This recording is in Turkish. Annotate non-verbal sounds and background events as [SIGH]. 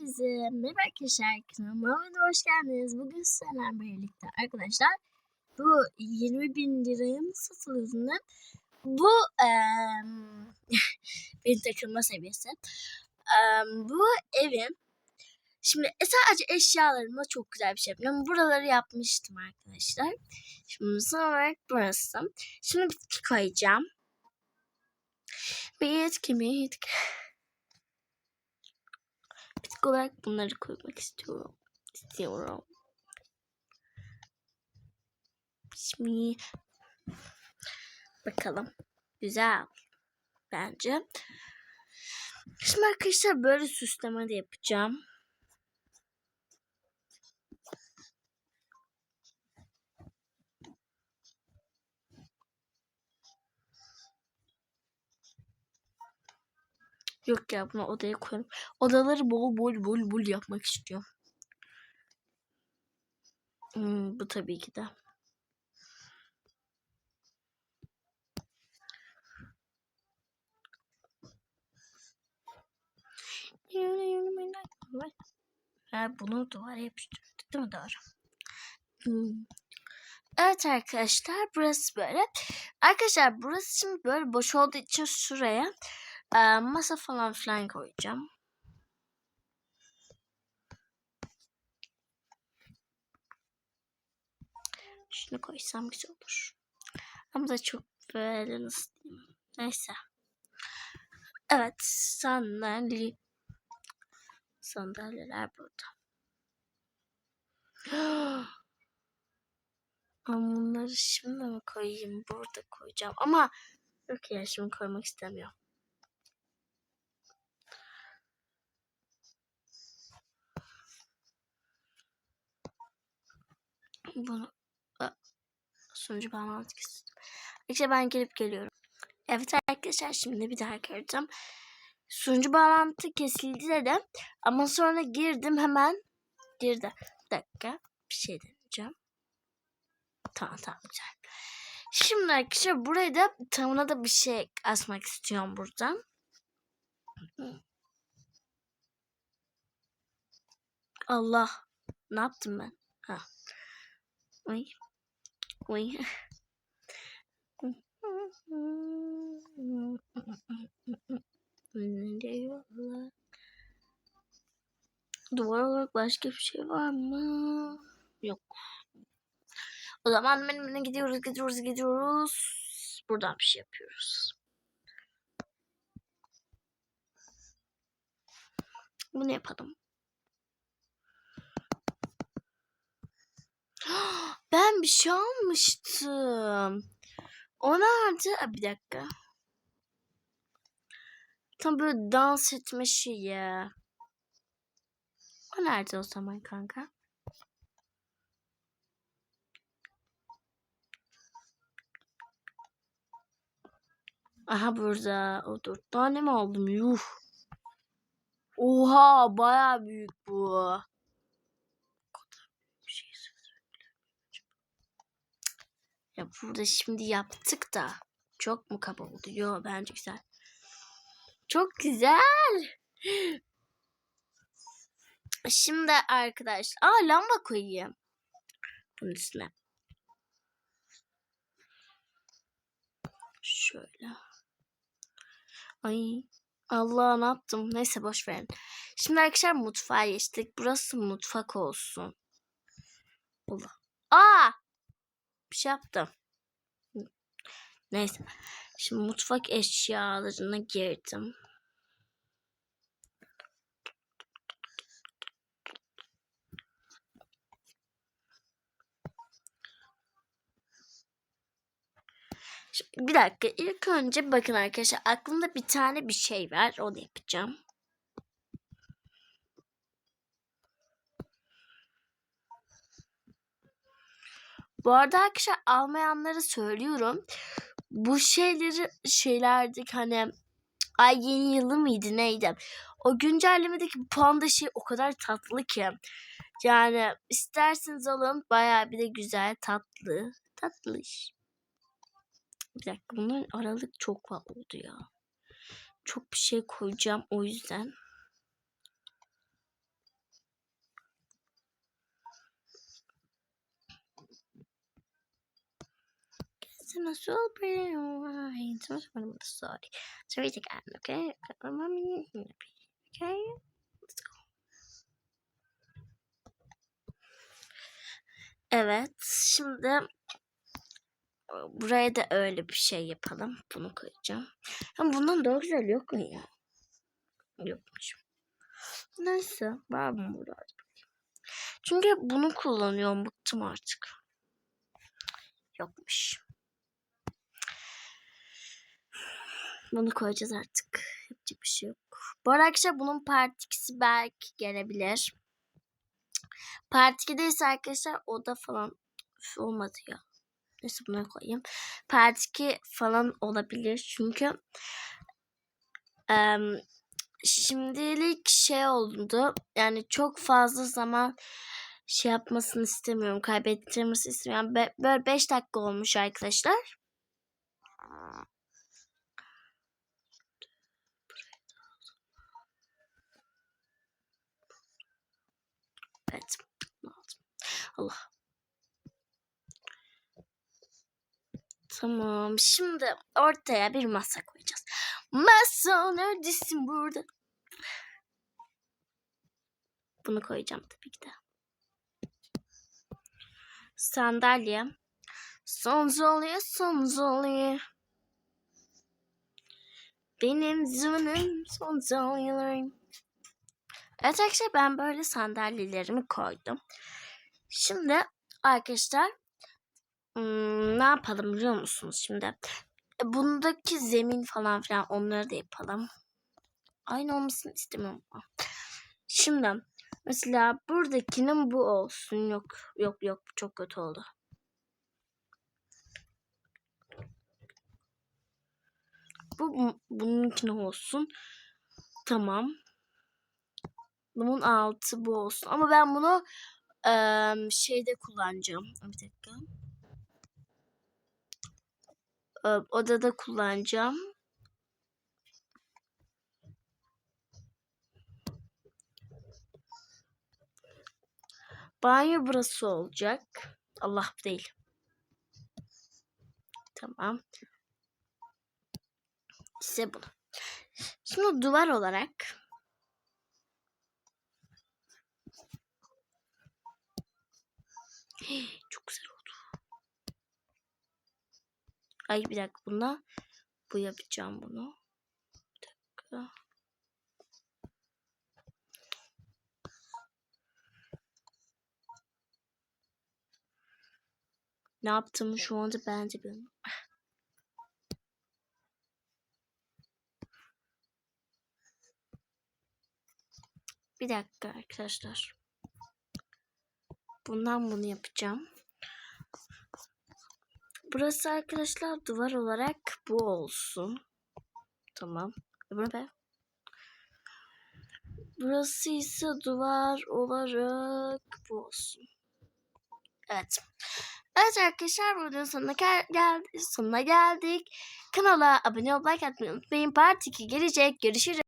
Herkese merhaba arkadaşlar kanalıma hoş geldiniz. Bugün sizlerle birlikte arkadaşlar bu 20 bin liraya mı Bu eee [LAUGHS] bir takılma seviyesi. Eee, bu evin şimdi e, sadece eşyalarımla çok güzel bir şey yapıyorum. Buraları yapmıştım arkadaşlar. Şimdi son olarak burası. Şimdi bitki koyacağım. Bitki bitki. Bitki olarak bunları koymak istiyorum. İstiyorum. Şimdi bakalım. Güzel. Bence. Şimdi arkadaşlar böyle süsleme de yapacağım. Yok ya bunu odaya koyalım. Odaları bol bol bol bol yapmak istiyorum. Hmm, bu tabii ki de. Ha, bunu duvara yapıştırdık değil mi? Doğru. Hmm. Evet arkadaşlar burası böyle. Arkadaşlar burası şimdi böyle boş olduğu için şuraya e, masa falan filan koyacağım. Şunu koysam güzel olur. Ama da çok böyle nasıl diyeyim. Neyse. Evet sandalye. Sandalyeler burada. [GASPS] Ama bunları şimdi mi koyayım? Burada koyacağım. Ama yok ya şimdi koymak istemiyorum. Bunu sonucu bağlantı istedim. İşte ben gelip geliyorum. Evet arkadaşlar şimdi bir daha göreceğim. Sunucu bağlantı kesildi dedim. Ama sonra girdim hemen. Girdi. Bir dakika. Bir şey deneyeceğim. Tamam tamam güzel. Şimdi arkadaşlar buraya da tamına da bir şey asmak istiyorum buradan. Allah. Ne yaptım ben? Ha. Oy. Oy. Duvar olarak başka bir şey var mı? Yok. O zaman benimle gidiyoruz, gidiyoruz, gidiyoruz. Buradan bir şey yapıyoruz. Bunu yapalım. Ben bir şey almıştım. O nerede? Bir dakika. Tam böyle dans etme şeyi. O nerede o zaman kanka? Aha burada. O dört tane mi aldım? Yuh. Oha baya büyük bu. Ya burada şimdi yaptık da çok mu kaba oldu? Yo bence güzel. Çok güzel. Şimdi arkadaşlar. Aa lamba koyayım. Bunun üstüne. Şöyle. Ay Allah ne yaptım? Neyse boş verin. Şimdi arkadaşlar mutfağa geçtik. Burası mutfak olsun. Allah. Aa! Bir şey yaptım. Neyse. Şimdi mutfak eşyalarına girdim. Bir dakika. İlk önce bakın arkadaşlar. Aklımda bir tane bir şey var. Onu yapacağım. Bu arada arkadaşlar almayanlara söylüyorum. Bu şeyleri şeylerdik hani ay yeni yılı mıydı neydi? O güncellemedeki panda şey o kadar tatlı ki. Yani isterseniz alın baya bir de güzel tatlı. Tatlı iş. Bir dakika bunların aralık çok var oldu ya. Çok bir şey koyacağım o yüzden. I'm so pretty white. So I'm sorry. So read again, okay? Let's go. Evet, şimdi buraya da öyle bir şey yapalım. Bunu koyacağım. Ama bundan daha güzel yok mu ya? Yokmuş. Neyse, var mı burada? Çünkü bunu kullanıyorum. Bıktım artık. Yokmuş. Bunu koyacağız artık. Yapacak bir şey yok. Bu arada bunun part 2'si belki gelebilir. Part 2'de ise arkadaşlar oda falan Üf, olmadı ya. Neyse buna koyayım. Part 2 falan olabilir. Çünkü em, şimdilik şey oldu. Yani çok fazla zaman şey yapmasını istemiyorum. Kaybettirmesini istemiyorum. Be- böyle 5 dakika olmuş arkadaşlar. Evet. Aldım. Allah. Tamam. Şimdi ortaya bir masa koyacağız. Masa neredesin burada? Bunu koyacağım tabii ki de. Sandalye. Sandalye, sandalye. Benim canım sandalyelerim. Evet ben böyle sandalyelerimi koydum. Şimdi arkadaşlar ne yapalım biliyor musunuz şimdi? E, Bundaki zemin falan filan onları da yapalım. Aynı olmasını istemiyorum. Şimdi mesela buradakinin bu olsun. Yok yok yok çok kötü oldu. Bu bununkine olsun. Tamam. Bunun altı bu olsun. Ama ben bunu eee, şeyde kullanacağım. Bir dakika. Eee, odada kullanacağım. Banyo burası olacak. Allah değil. Tamam. Size bunu. Şimdi duvar olarak Çok güzel oldu. Ay bir dakika buna bu yapacağım bunu. Bir dakika. Ne yaptığımı şu anda ben de bilmiyorum. Bir dakika arkadaşlar. Bundan bunu yapacağım. Burası arkadaşlar duvar olarak bu olsun. Tamam. Be. Burası ise duvar olarak bu olsun. Evet. Evet arkadaşlar videonun sonuna gel geldik. Sonuna geldik. Kanala abone olmayı like atmayı unutmayın. Part 2 gelecek. Görüşürüz.